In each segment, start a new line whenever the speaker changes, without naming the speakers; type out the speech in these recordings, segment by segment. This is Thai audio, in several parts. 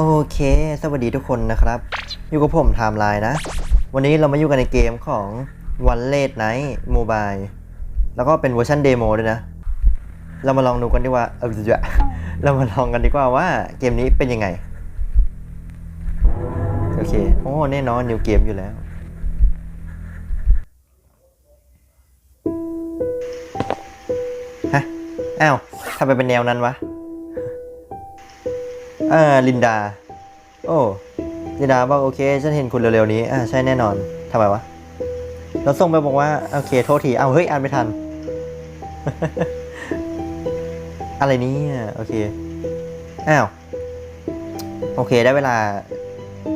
โอเค สวัสดีทุกคนนะครับ อยู่กับผมไทม์ไลน์นะ วันนี้เรามาอยู่กันในเกมของ One Late Night Mobile แล้วก็เป็นเวอร์ชันเดโมด้วยนะ เรามาลองดูกันดีกว่า เออจะเรามาลองกันดีกว่าว่าเกมนี้เป็นยังไง โอเค โอ้แน่นอนนิวเกมอยู่แล้ว ฮะ อ้าวทำไมเป็นแนวนั้นวะ อ่าลินดา โอ้ลินดาบอกโอเค ฉันเห็นคุณเร็วๆนี้ อ่าใช่แน่นอนทำไมวะเราส่งไปบอกว่า โอเค โทษทีเอาเฮ้ย อ่านไม่ทัน อะไรนี้โอเค อ้าว โอเค ได้เวลา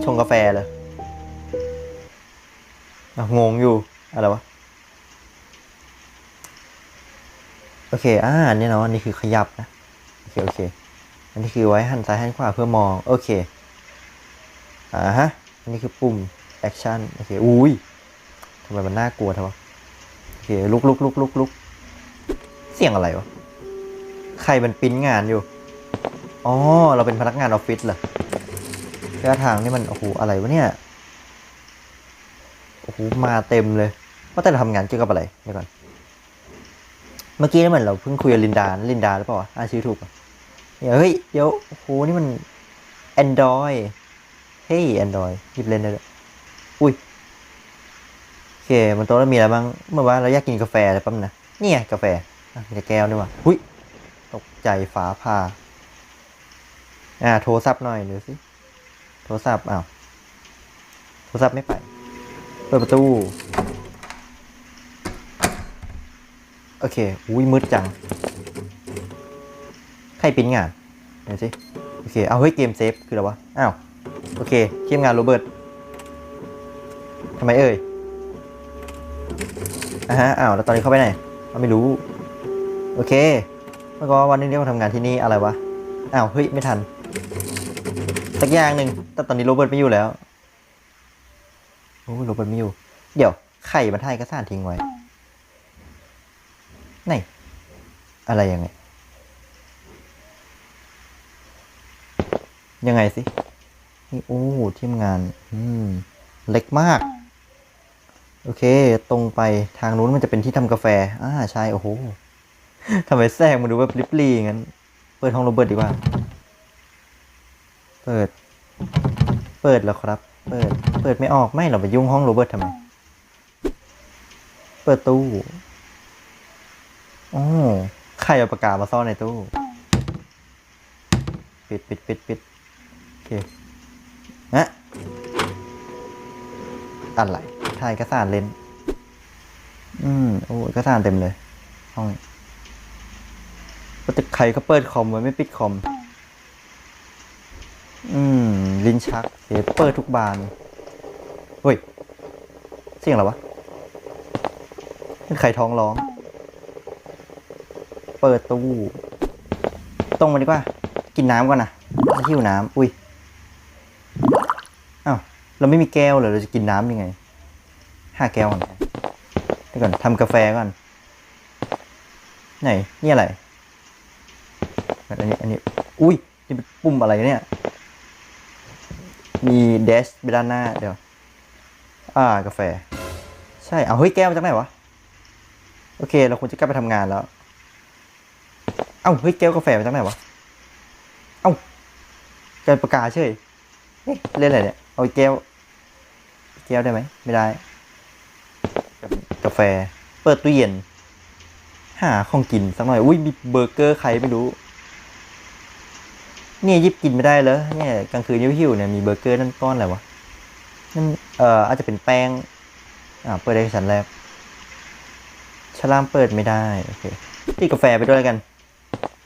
ชงกาแฟเลยงงอยู่ อะไรวะ โอเค อ่าเนี่ยเนาะนี่คือขยับนะ โอเค โอเค อันนี้คือไว้หันซ้ายหันขวาเพื่อมอง โอเค อ่าฮะ อันนี้คือปุ่มแอคชั่น โอเค อุ้ยทำไมมันน่ากลัวทำไมโอเค ลุกลุกลุกลุกลุกเสียงอะไรวะ ใครมันปิ้นงานอยู่ อ๋อ เราเป็นพนักงานออฟฟิศเหรอท่าทางนี่มัน โอ้โห อะไรวะเนี่ย โอ้โห มาเต็มเลย ว่าแต่เราทำงานเกี่ยวกับอะไรเดี๋ยวก่อน เมื่อกี้นี่เหมือนเราเพิ่งคุยกับลินดา ลินดาหรือเปล่าวะอ่านชื่อถูกปะ เฮ้ย เดี๋ยวโอ้โหนี่มัน Android เฮ้ย Android หยิบเล่นได้เลยอุ้ยโอเคมันโต๊ะแล้วมีอะไรบ้าง เมื่อวานเราอยากกินกาแฟอะไรปั๊มนะนี่ไงกาแฟอะมีแต่แก้วด้วยว่ะหุ้ยตกใจฟ้าผ่าอ่า โทรศัพท์หน่อยดูสิโทรศัพท์อ้าวโทรศัพท์ไม่ไปเปิดประตู โอเค อุ้ยมืดจัง ใครปิ้นงานเดี๋ยวสิโอเค เอาเฮ้ยเกมเซฟคืออะไรวะ อ้าว โอเคทีมงานโรเบิร์ตทำไมเอ่ยอ่าฮะ อ้าว แล้วตอนนี้เข้าไปไหนเราไม่รู้ โอเค เมื่อก่อนวันนึงที่เราทำงานที่นี่อะไรวะ อ้าว เฮ้ย ไม่ทัน สักอย่างหนึ่งแต่ตอนนี้โรเบิร์ตไม่อยู่แล้ว โอ้โรเบิร์ตไม่อยู่ เดี๋ยว ไข่มันถ่ายเอกสารทิ้งไว้ ไหน อะไรยังไง ยังไงสินี่โอ้ทีมงาน อืม เล็กมาก โอเค ตรงไปทางนู้นมันจะเป็นที่ทำกาแฟอ่าใช่ โอ้โหทำไมแทรกมาดูแบบลิบลี่งั้น เปิดห้องโรเบิร์ตดีกว่า เปิด เปิดแล้วครับ เปิด เปิดไม่ออกไม่เราไปยุ่งห้องโรเบิร์ตทำไม เปิดตู้โอ้ใครเอาปากกามาซ่อนในตู้ ปิดปิดปิดปิด เคนะอะไรถ่ายเอกสารเลนอืมโอ้เอกสารเต็มเลยห้องปกติใครเขาเปิดคอมไว้ไม่ปิดคอม อืม ลิ้นชักเสเปิดทุกบานเฮ้ยเสียงอะไรวะเป็นใครท้องร้อง เปิดตู้ ตรงมาดีกว่า กินน้ำก่อนนะหิวน้ำอุ้ย เราไม่มีแก้วเลยเราจะกินน้ำยังไงห้าแก้วก่อนเดี๋ยวก่อนทำกาแฟก่อน ไหน นี่อะไร อันนี้ อันนี้ อุ้ย นี่เป็นปุ่มอะไรเนี่ย มีเดชไปด้านหน้า เดี๋ยว อ่า กาแฟ ใช่ เอาเฮ้ย แก้วมาจากไหนวะ โอเค เราควรจะกลับไปทำงานแล้ว เอ้า เฮ้ย แก้วกาแฟมาจากไหนวะ เอ้าก้วปากกาเฉยเอ๊ะเล่นอะไรเนี่ย เอาแก้ว แก้วได้ไหม ไม่ได้ กาแฟ เปิดตู้เย็น หาของกินสักหน่อย อุ้ยมีเบอร์เกอร์ใครไม่รู้ เนี่ยยิบกินไม่ได้เลยเนี่ยกลางคืนยิบหิวเนี่ยมีเบอร์เกอร์นั่นก้อนอะไรวะ นั่น เอ่อ อาจจะเป็นแป้ง อ่า เปิดได้ชั้นแรกชลามเปิดไม่ได้ โอเคตีกาแฟไปด้วยกัน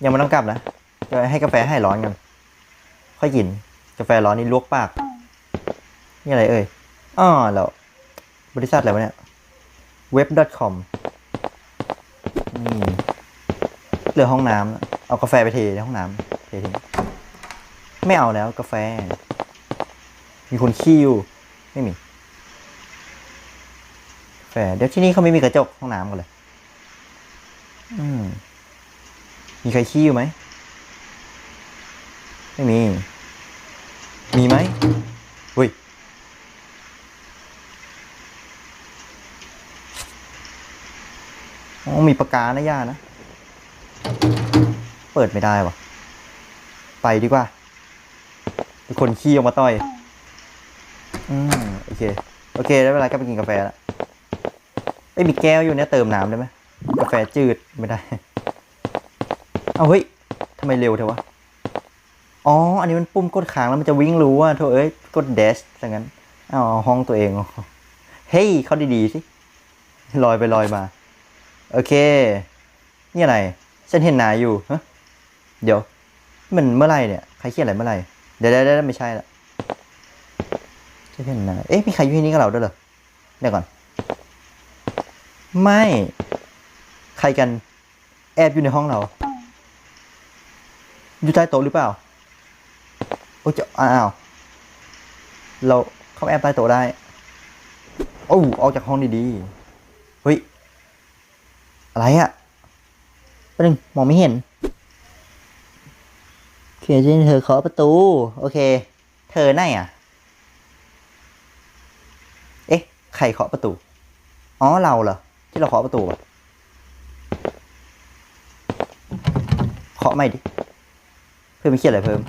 ยังไม่ต้องกลับนะเดี๋ยวให้กาแฟให้ร้อนกัน ค่อยกิน กาแฟร้อนนี่ลวกปาก นี่อะไรเอ่ย อ้อแล้วบริษัทอะไรวะเนี่ย web.com นี่เหลือห้องน้ำเอากาแฟไปเทในห้องน้ำเททิ้งไม่เอาแล้วกาแฟ มีคนขี้อยู่ ไม่มีกาแฟเดี๋ยวที่นี่เขาไม่มีกระจกห้องน้ำกันเลย อืมมีใครขี้อยู่ไหม ไม่มี มีไหมอุ้ย อ๋อมีปากกานะย่านะ เปิดไม่ได้วะไปดีกว่าเป็นคนขี้ออกมาต่อย อืมโอเค โอเค ได้เวลาก็ไปกินกาแฟแล้วเอ้ยมีแก้วอยู่เนี่ยเติมน้ำได้ไหมกาแฟจืดไม่ได้ เอาเฮ้ยทำไมเร็วเทวะ อ๋อ อันนี้มันปุ่มกดค้างแล้วมันจะวิ่งรู้ว่าโถเอ้ยกดเดชซะงั้นเอาเอห้องตัวเอง เฮ้ย เขาดีๆสิ ลอยไปลอยมา โอเค นี่อะไร ฉันเห็นนายอยู่ฮะเดี๋ยว มันเมื่อไรเนี่ย ใครเขียนอะไรเมื่อไรเดี๋ยวเดี๋ยวเดี๋ยวไม่ใช่ละฉันเห็นนาย เอ๊ะ มีใครอยู่ที่นี่กับเราด้วยเหรอ เดี๋ยวก่อน ไม่ ใครกันแอบอยู่ในห้องเรา อยู่ใต้โต๊ะหรือเปล่า โอ้ยจะอ้าว เราเข้าแอบใต้โต๊ะได้ โอ้ออกจากห้องดีๆ อะไรอะประเด็นงมองไม่เห็นเคจินเธอเคาะประตู โอเค เธอไหนอะเอ๊ะ ใครเคาะประตู อ๋อ เราเหรอ ที่เราเคาะประตูอะเคาะไม่ดิ เพิ่มไม่เขียนอะไรเพิ่ม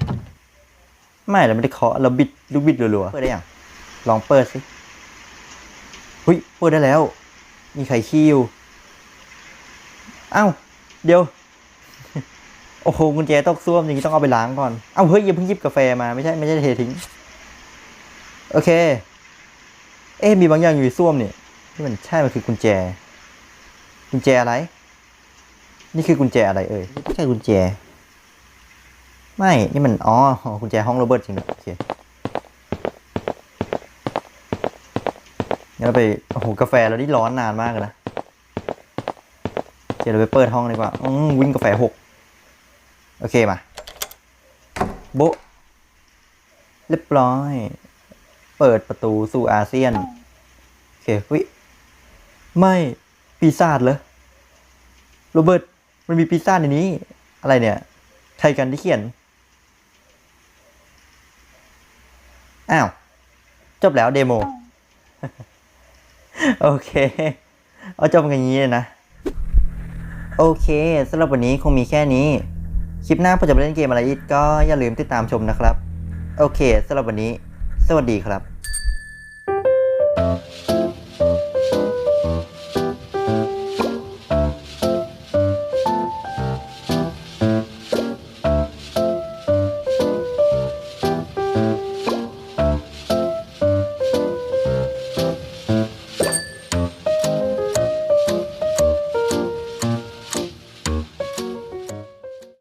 ไม่เราไม่ได้เคาะ เราบิดลูกบิดรัวๆ เปิดได้ยัง ลองเปิดสิ หุยเปิดได้แล้ว มีใครขี้อยู่ อ้าวเดี๋ยว โอ้โหกุญแจตอกซ่วมอย่างนี้ต้องเอาไปล้างก่อนเอ้าเฮ้ยอย่าเพิ่งยิบกาแฟมาไม่ใช่ไม่ใช่เททิ้ง โอเค เอ๊มีบางอย่างอยู่ในซ่วมเนี่ยที่มันใช่มันคือกุญแจ กุญแจอะไร นี่คือกุญแจอะไรเอ่ยไม่ใช่กุญแจ ไม่ นี่มันอ๋อกุญแจห้องโรเบิร์ตจริงด้วยโอเคงั้นเราไปโอ้โหกาแฟเราที่ร้อนนานมากเลยนะ ดี๋ยวเราไปเปิดห้องดีกว่าอืมวิ่งกาแฟหกโอเคมาโบเรียบร้อย เปิดประตูสู่อาเซียน โอเควิไม่ปีศาจเหรอโรเบิร์ตมันมีปีศาจในนี้ อะไรเนี่ย ใครกันที่เขียน อ้าว จบแล้วเดโม โอเค เอาจบกันอย่างนี้เลยนะ โอเคสำหรับวันนี้คงมีแค่นี้ คลิปหน้าผมจะไปเล่นเกมอะไรอีกก็อย่าลืมติดตามชมนะครับ โอเคสำหรับวันนี้ สวัสดีครับ